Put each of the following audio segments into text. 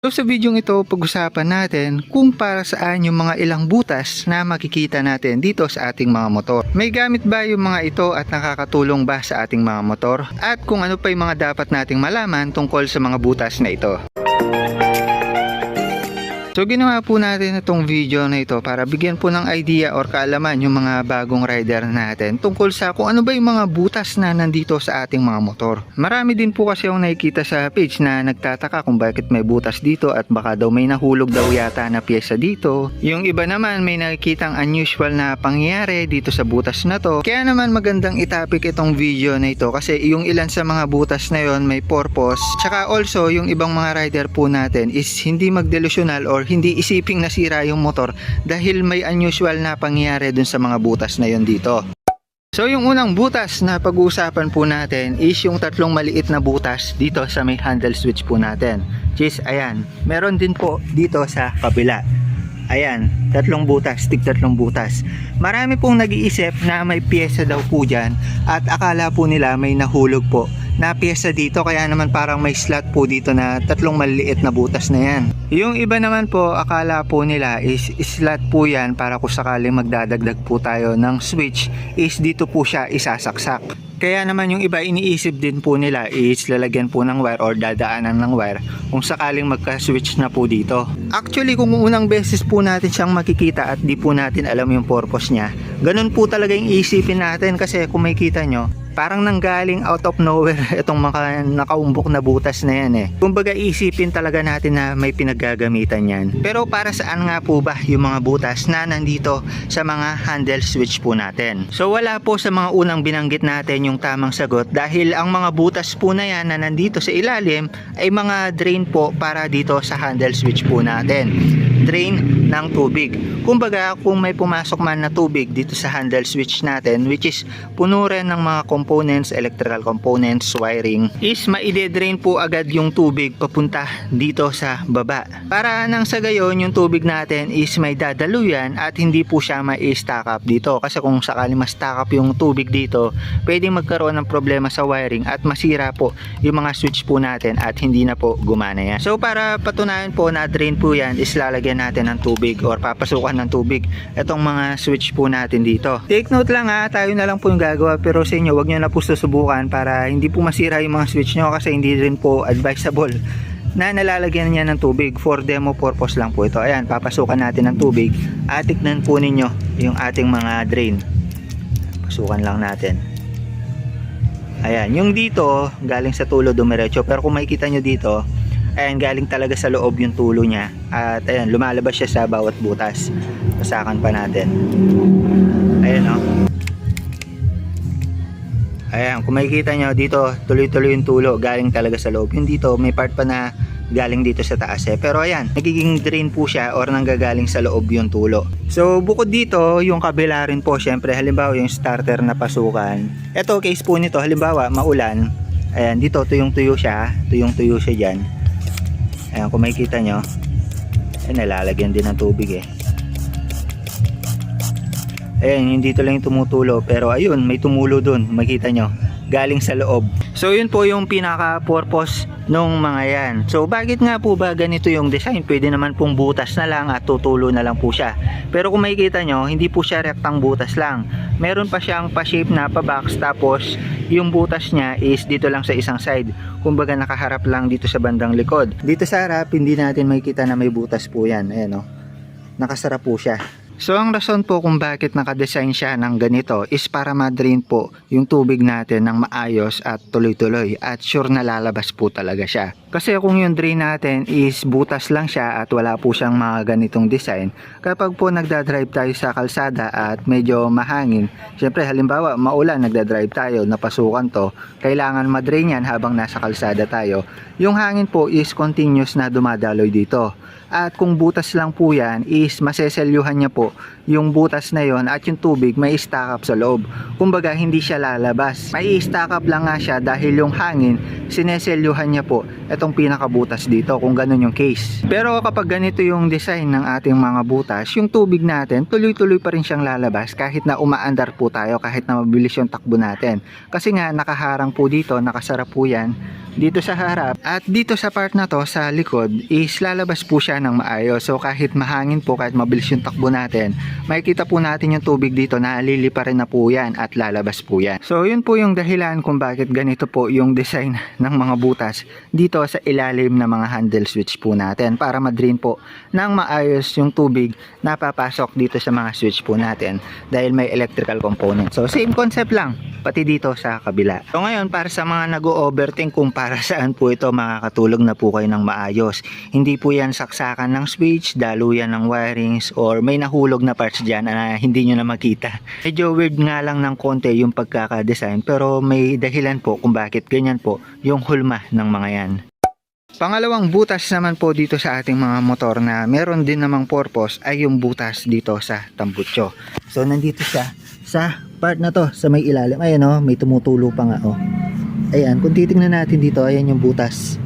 So sa video ito, pag-usapan natin kung para saan yung mga ilang butas na makikita natin dito sa ating mga motor. May gamit ba yung mga ito at nakakatulong ba sa ating mga motor? At kung ano pa yung mga dapat nating malaman tungkol sa mga butas na ito. So ginawa po natin itong video na ito para bigyan po ng idea or kaalaman yung mga bagong rider natin tungkol sa kung ano ba yung mga butas na nandito sa ating mga motor. Marami din po kasi yung nakikita sa page na nagtataka kung bakit may butas dito at baka daw may nahulog daw yata na pyesa dito. Yung iba naman may nakikitang unusual na pangyayari dito sa butas na to. Kaya naman magandang itapik itong video na ito kasi yung ilan sa mga butas na yon may purpose. Tsaka also yung ibang mga rider po natin is hindi magdelusyonal or hindi isiping nasira yung motor dahil may unusual na pangyayari dun sa mga butas na yon dito. So yung unang butas na pag-uusapan po natin is yung tatlong maliit na butas dito sa may handle switch po natin. Is, ayan, meron din po dito sa kabila. Ayan, tatlong butas, tig tatlong butas. Marami pong nag-iisip na may pyesa daw po dyan at akala po nila may nahulog po na pyesa dito kaya naman parang may slot po dito na tatlong maliliit na butas na yan. Yung iba naman po akala po nila is slot po yan para kung sakaling magdadagdag po tayo ng switch is dito po siya isasaksak. Kaya naman yung iba iniisip din po nila is lalagyan po ng wire or dadaanan ng wire kung sakaling magka-switch na po dito. Actually kung unang beses po natin siyang makikita at di po natin alam yung purpose niya, ganun po talaga yung isipin natin kasi kung makikita nyo, parang nanggaling out of nowhere itong mga nakaumbok na butas na yan eh. Kumbaga isipin talaga natin na may pinaggagamitan yan. Pero para saan nga po ba yung mga butas na nandito sa mga handle switch po natin? So wala po sa mga unang binanggit natin yung tamang sagot dahil ang mga butas po na yan na nandito sa ilalim ay mga drain po para dito sa handle switch po natin drain ng tubig. Kumbaga, kung may pumasok man na tubig dito sa handle switch natin, which is puno rin ng mga components, electrical components, wiring, is maide-drain po agad yung tubig papunta dito sa baba. Para nang sa gayon, yung tubig natin is may dadaluyan at hindi po siya mai-stack up dito. Kasi kung sakali ma-stack up yung tubig dito, pwedeng magkaroon ng problema sa wiring at masira po yung mga switch po natin at hindi na po gumana yan. So para patunayan po na drain po yan is lalagyan natin ng tubig or papasukan ng tubig itong mga switch po natin dito. Take note lang ha, tayo na lang po yung gagawa pero sa inyo wag nyo na po susubukan para hindi po masira yung mga switch nyo kasi hindi rin po advisable na nalalagyan niya ng tubig for demo purpose lang po ito. Ayan, papasukan natin ng tubig at tignan po ninyo yung ating mga drain. Pasukan lang natin. Ayan, yung dito galing sa tulo dumiretso pero kung makikita nyo dito ayan galing talaga sa loob yung tulo niya. At ayan lumalabas siya sa bawat butas. Pasakan pa natin. Ayan o ayan kung makikita nyo dito tuloy tuloy yung tulo. Galing talaga sa loob. Yung dito may part pa na galing dito sa taas eh. Pero ayan nagiging drain po siya or nanggagaling sa loob yung tulo. So bukod dito yung kabila rin po syempre halimbawa yung starter na pasukan. Ito case po nito halimbawa maulan. Ayan dito tuyong tuyo siya. Tuyong tuyo siya dyan Ayan, kung makikita nyo, ay nalalagyan din ng tubig eh. Ayan, yung dito lang yung tumutulo. Pero ayun, may tumulo dun. Makita nyo, galing sa loob. So yun po yung pinaka-purpose nung mga yan. So bakit nga po ba ganito yung design? Pwede naman pong butas na lang at tutulo na lang po siya. Pero kung makikita nyo, hindi po siya rektang butas lang. Meron pa siyang pa-shape na pa-box tapos yung butas niya is dito lang sa isang side. Kumbaga nakaharap lang dito sa bandang likod. Dito sa harap, hindi natin makikita na may butas po yan. Ayan o. Nakasara po siya. So ang rason po kung bakit nakadesign siya ng ganito is para ma-drain po yung tubig natin ng maayos at tuloy-tuloy at sure na lalabas po talaga siya. Kasi kung yung drain natin is butas lang siya at wala po siyang mga ganitong design, kapag po nagdadrive tayo sa kalsada at medyo mahangin, syempre halimbawa maulan nagdadrive tayo, napasukan to, kailangan ma-drain yan habang nasa kalsada tayo. Yung hangin po is continuous na dumadaloy dito. At kung butas lang po yan is maseselyuhan niya po yung butas na yon at yung tubig may stack up sa loob. Kumbaga hindi siya lalabas. May stack up lang nga siya dahil yung hangin sineselyuhan niya po itong pinakabutas dito kung ganun yung case. Pero kapag ganito yung design ng ating mga butas, yung tubig natin tuloy-tuloy pa rin siyang lalabas kahit na umaandar po tayo kahit na mabilis yung takbo natin. Kasi nga nakaharang po dito, nakasara po yan dito sa harap at dito sa part na to sa likod is lalabas po siya ng maayos. So kahit mahangin po, kahit mabilis yung takbo natin, makikita po natin yung tubig dito na lilipa rin na po yan at lalabas po yan. So yun po yung dahilan kung bakit ganito po yung design ng mga butas dito sa ilalim ng mga handle switch po natin para ma-drain po ng maayos yung tubig na papasok dito sa mga switch po natin dahil may electrical component. So same concept lang pati dito sa kabila. So ngayon para sa mga nag-overthink kung para saan po ito makakatulog na po kayo ng maayos. Hindi po yan saksakan ng switch, daluyan ng wirings or may nahulog na parts dyan na hindi nyo na makita. Medyo weird nga lang ng konti yung pagkakadesign pero may dahilan po kung bakit ganyan po yung hulma ng mga yan. Pangalawang butas naman po dito sa ating mga motor na meron din namang purpose ay yung butas dito sa tambutso. So nandito siya sa part na to sa may ilalim. Ayan oh, may tumutulo pa nga oh. Ayan, kung titingnan natin dito, ayan yung butas.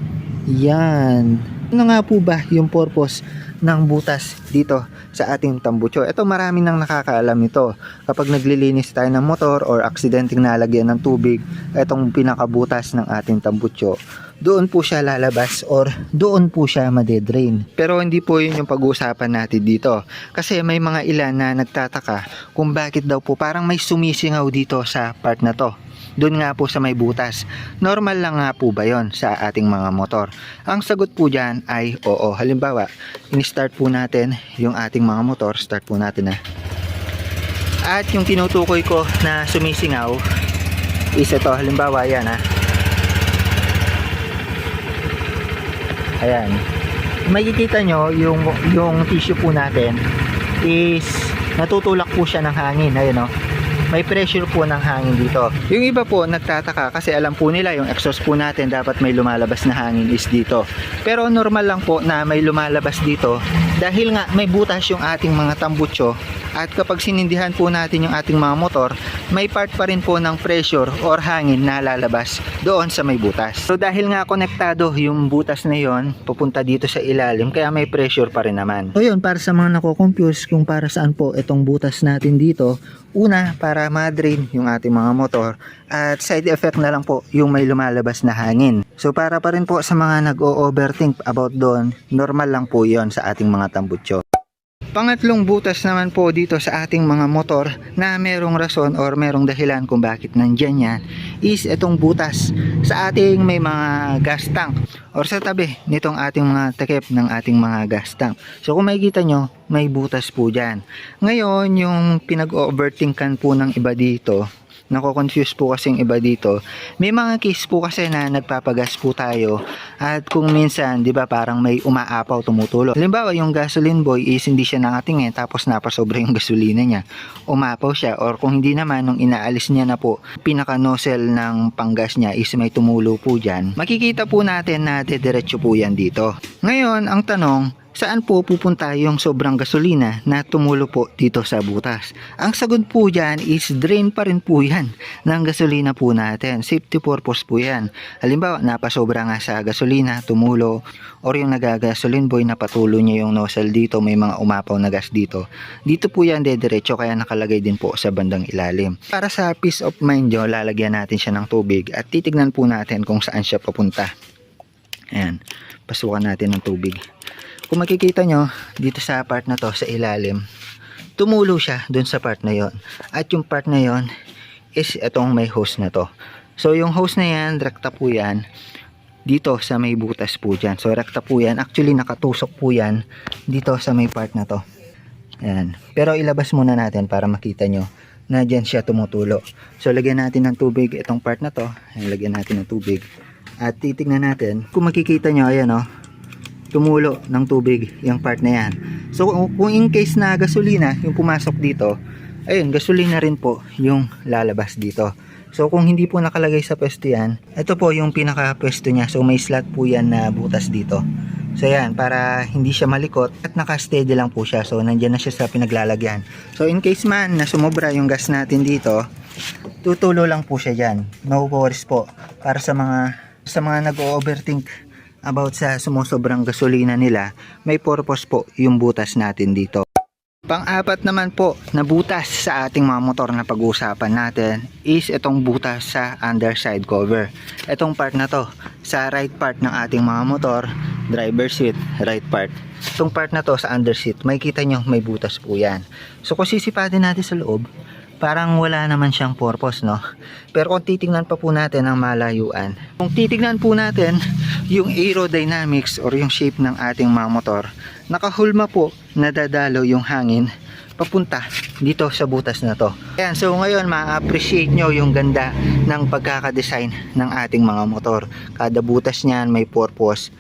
Yan. Ano nga po ba yung purpose ng butas dito sa ating tambutso? Ito marami nang nakakaalam ito. Kapag naglilinis tayo ng motor or aksidenteng nalagyan ng tubig, itong pinakabutas ng ating tambutso, doon po siya lalabas or doon po siya madedrain. Pero hindi po yun yung pag-uusapan natin dito. Kasi may mga ilan na nagtataka kung bakit daw po parang may sumisingaw dito sa part na to. Doon nga po sa may butas. Normal lang nga po ba yon sa ating mga motor? Ang sagot po dyan ay oo. Halimbawa, in-start po natin yung ating mga motor. Start po natin na. At yung tinutukoy ko na sumisingaw is ito. Halimbawa, yan ha. Ayan. Makikita nyo yung, yung tissue po natin is natutulak po siya ng hangin. Ayan o. May pressure po ng hangin dito. Yung iba po nagtataka kasi alam po nila yung exhaust po natin dapat may lumalabas na hangin is dito. Pero normal lang po na may lumalabas dito dahil nga may butas yung ating mga tambutso at kapag sinindihan po natin yung ating mga motor, may part pa rin po ng pressure or hangin na lalabas doon sa may butas. So dahil nga konektado yung butas na yon pupunta dito sa ilalim kaya may pressure pa rin naman. So yun, para sa mga nako-confuse kung para saan po itong butas natin dito, una para ma-drain yung ating mga motor at side effect na lang po yung may lumalabas na hangin. So para pa rin po sa mga nag-o-overthink about doon, normal lang po yon sa ating mga tambutso. Pangatlong butas naman po dito sa ating mga motor na merong rason or merong dahilan kung bakit nandyan yan is itong butas sa ating may mga gas tank or sa tabi nitong ating mga takip ng ating mga gas tank. So kung makikita nyo, may butas po dyan. Ngayon, yung pinag-overthinkan po ng iba dito nako-confuse po kasi yung iba dito. May mga case po kasi na nagpapagas po tayo at kung minsan, 'di ba, parang may umaapaw tumutulo. Halimbawa, yung gasoline boy is hindi siya nangatingin tapos napasobra yung gasolina niya. Umapaw siya or kung hindi naman nung inaalis niya na po pinaka nozzle ng panggas niya is may tumulo po diyan. Makikita po natin na dediretso po yan dito. Ngayon, ang tanong, saan po pupunta yung sobrang gasolina na tumulo po dito sa butas? Ang sagot po dyan is drain pa rin po yan ng gasolina po natin. Safety purpose po yan. Halimbawa, napasobra nga sa gasolina, tumulo, or yung nagagasolin boy na patulo niya yung nozzle dito, may mga umapaw na gas dito. Dito po yan dediretso kaya nakalagay din po sa bandang ilalim. Para sa peace of mind nyo, lalagyan natin siya ng tubig at titignan po natin kung saan siya papunta. Ayan, pasukan natin ng tubig. Kung makikita nyo, dito sa part na to, sa ilalim, tumulo siya dun sa part na yon. At yung part na yon is itong may hose na to. So yung hose na yan, rekta po yan, dito sa may butas po dyan. So rekta po yan. Actually nakatusok po yan dito sa may part na to. Ayan. Pero ilabas muna natin para makita nyo na dyan siya tumutulo. So lagyan natin ng tubig itong part na to. Ayan, lagyan natin ng tubig. At titignan natin. Kung makikita nyo, ayan o. Tumulo ng tubig yung part na yan. So kung in case na gasolina yung pumasok dito, ayun, gasolina rin po yung lalabas dito. So kung hindi po nakalagay sa pwesto yan, ito po yung pinaka pwesto niya. So may slot po yan na butas dito. So yan, para hindi siya malikot at naka-steady lang po siya. So nandyan na siya sa pinaglalagyan. So in case man na sumobra yung gas natin dito, tutulo lang po siya dyan. No worries po. Para sa mga sa mga nag-overthink about sa sumusobrang gasolina nila, may purpose po yung butas natin dito. Pang-apat naman po na butas sa ating mga motor na pag-uusapan natin is itong butas sa underside cover. Itong part na to, sa right part ng ating mga motor, driver seat, right part. Itong part na to sa underseat, may kita nyo may butas po yan. So kung sisipatin natin sa loob, parang wala naman siyang purpose no. Pero kung titingnan pa po natin ang malayuan, kung titingnan po natin yung aerodynamics or yung shape ng ating mga motor, nakahulma po nadadalo yung hangin papunta dito sa butas na to. Ayan, so ngayon ma-appreciate nyo yung ganda ng pagkakadesign ng ating mga motor. Kada butas niyan may purpose.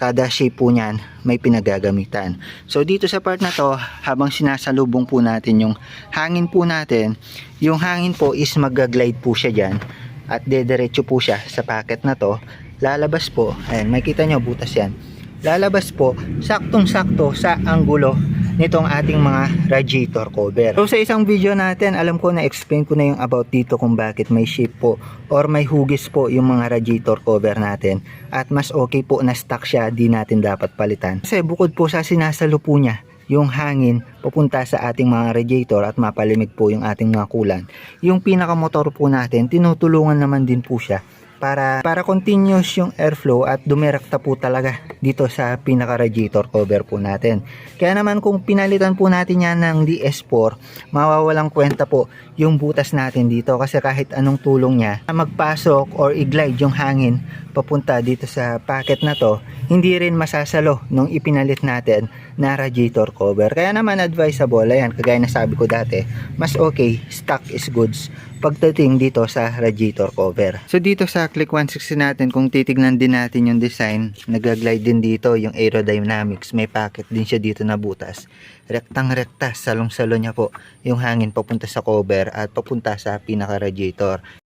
Kada shape po niyan may pinagagamitan. So dito sa part na to, habang sinasalubong po natin yung hangin po natin, yung hangin po is mag-glide po siya dyan at dederecho po siya sa packet na to. Lalabas po, ayan, makita nyo butas yan. Lalabas po, saktong-sakto sa anggulo nitong ating mga radiator cover. So sa isang video natin, alam ko na explain ko na yung about dito kung bakit may shape po or may hugis po yung mga radiator cover natin at mas okay po na stock siya, di natin dapat palitan. Kasi bukod po sa sinasalo po niya yung hangin papunta sa ating mga radiator at mapalimig po yung ating mga kulan. Yung pinakamotor po natin, tinutulungan naman din po siya para para continuous yung airflow at dumirekta po talaga dito sa pinaka radiator cover po natin. Kaya naman kung pinalitan po natin yan ng DS4, mawawalang kwenta po yung butas natin dito kasi kahit anong tulong niya magpasok or i-glide yung hangin papunta dito sa packet na to, hindi rin masasalo nung ipinalit natin na radiator cover. Kaya naman advisable, ayan, kagaya na sabi ko dati, mas okay, stock is goods pagdating dito sa radiator cover. So dito sa Click 160 natin, kung titignan din natin yung design, nag-glide din dito yung aerodynamics. May packet din siya dito na butas. Rektang-rekta, salong-salo niya po yung hangin papunta sa cover at papunta sa pinaka-radiator.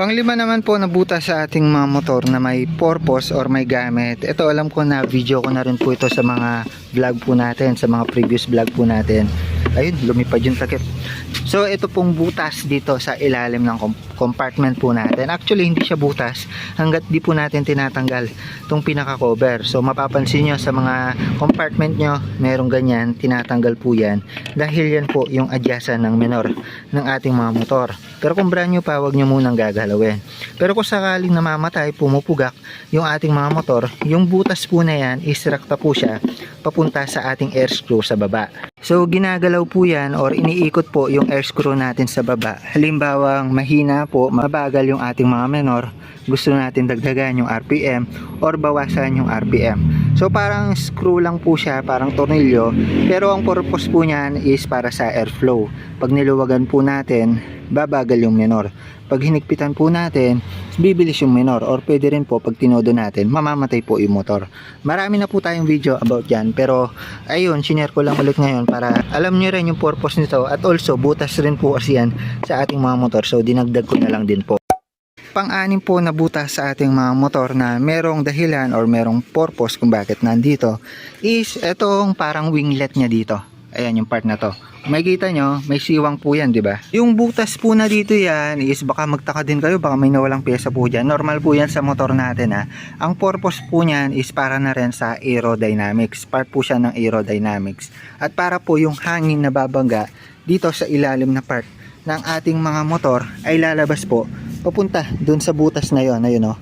Panglima naman po na butas sa ating mga motor na may purpose or may gamit. Ito alam ko na video ko na rin po ito sa mga vlog po natin, sa mga previous vlog po natin. Ayun, lumipad yung takip. So ito pong butas dito sa ilalim ng com- compartment po natin. Actually hindi siya butas hanggat di po natin tinatanggal itong pinaka cover. So mapapansin nyo sa mga compartment nyo, merong ganyan, tinatanggal po yan. Dahil yan po yung adyasan ng menor ng ating mga motor. Pero kung brand new pa, huwag nyo munang gagalawin. Pero kung sakaling namamatay, pumupugak yung ating mga motor, yung butas po na yan, israkta po siya papunta sa ating air screw sa baba. So ginagalaw po yan or iniikot po yung air screw natin sa baba. Halimbawa mahina po, mabagal yung ating mga menor, gusto natin dagdagan yung RPM or bawasan yung RPM. So parang screw lang po siya, parang tornilyo, pero ang purpose po niyan is para sa airflow. Pag niluwagan po natin, babagal yung menor. Pag hinigpitan po natin, bibilis yung menor or pwede rin po pag tinodo natin, mamamatay po yung motor. Marami na po tayong video about yan pero ayun, sinare ko lang ulit ngayon para alam nyo rin yung purpose nito at also butas rin po kasi yan sa ating mga motor so dinagdag ko na lang din po. Pang-anim po na butas sa ating mga motor na merong dahilan or merong purpose kung bakit nandito is etong parang winglet niya dito. Ayan yung part na to. May kita nyo, may siwang po yan, di ba? Yung butas po na dito yan is baka magtaka din kayo, baka may nawalang pyesa po dyan. Normal po yan sa motor natin ha. Ang purpose po niyan is para na rin sa aerodynamics. Part po siya ng aerodynamics. At para po yung hangin na babangga dito sa ilalim na part ng ating mga motor ay lalabas po papunta dun sa butas na yon ayun oh.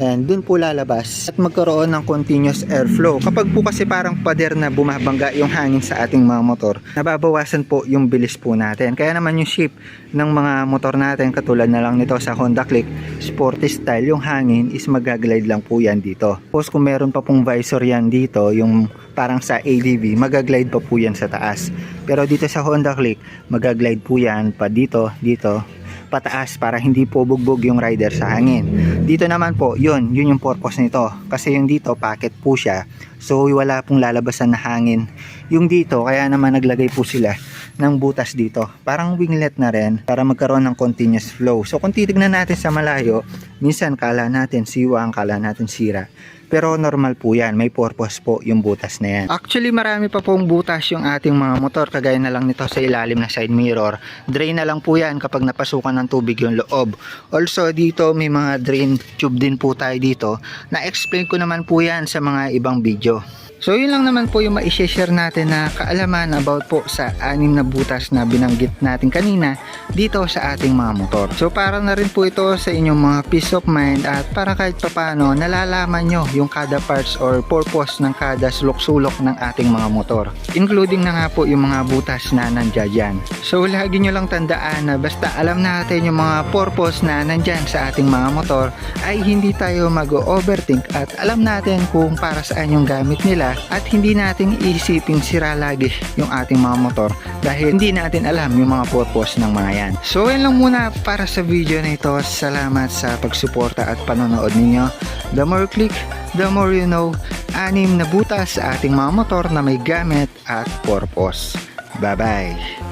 And dun po lalabas at magkaroon ng continuous airflow. Kapag po kasi parang pader na bumabangga yung hangin sa ating mga motor, nababawasan po yung bilis po natin. Kaya naman yung shape ng mga motor natin katulad na lang nito sa Honda Click Sporty Style, yung hangin is magaglide lang po yan dito. Tapos kung meron pa pong visor yan dito, yung parang sa ADV, magaglide pa po yan sa taas. Pero dito sa Honda Click, magaglide po yan pa dito, dito, pataas para hindi po bugbog yung rider sa hangin. Dito naman po, yun, yun yung purpose nito. Kasi yung dito, packet po siya. So, wala pong lalabasan na hangin. Yung dito, kaya naman naglagay po sila ng butas dito. Parang winglet na rin para magkaroon ng continuous flow. So, kung titignan natin sa malayo, minsan kala natin siwang, kala natin sira. Pero normal po yan, may purpose po yung butas na yan. Actually marami pa pong butas yung ating mga motor, kagaya na lang nito sa ilalim na side mirror. Drain na lang po yan kapag napasukan ng tubig yung loob. Also dito may mga drain tube din po tayo dito, na explain ko naman po yan sa mga ibang video. So yun lang naman po yung ma-share natin na kaalaman about po sa anim na butas na binanggit natin kanina dito sa ating mga motor. So para na rin po ito sa inyong mga peace of mind at para kahit papano nalalaman nyo yung kada parts or purpose ng kada sulok-sulok ng ating mga motor. Including na nga po yung mga butas na nandyan dyan. So lagi nyo lang tandaan na basta alam natin yung mga purpose na nandyan sa ating mga motor ay hindi tayo mag-overthink at alam natin kung para saan yung gamit nila at hindi natin iisipin sira lagi yung ating mga motor dahil hindi natin alam yung mga purpose ng mga yan. So yan lang muna para sa video na ito. Salamat sa pagsuporta at panonood ninyo. The more click, the more you know. Anim na butas sa ating mga motor na may gamit at purpose. Bye-bye!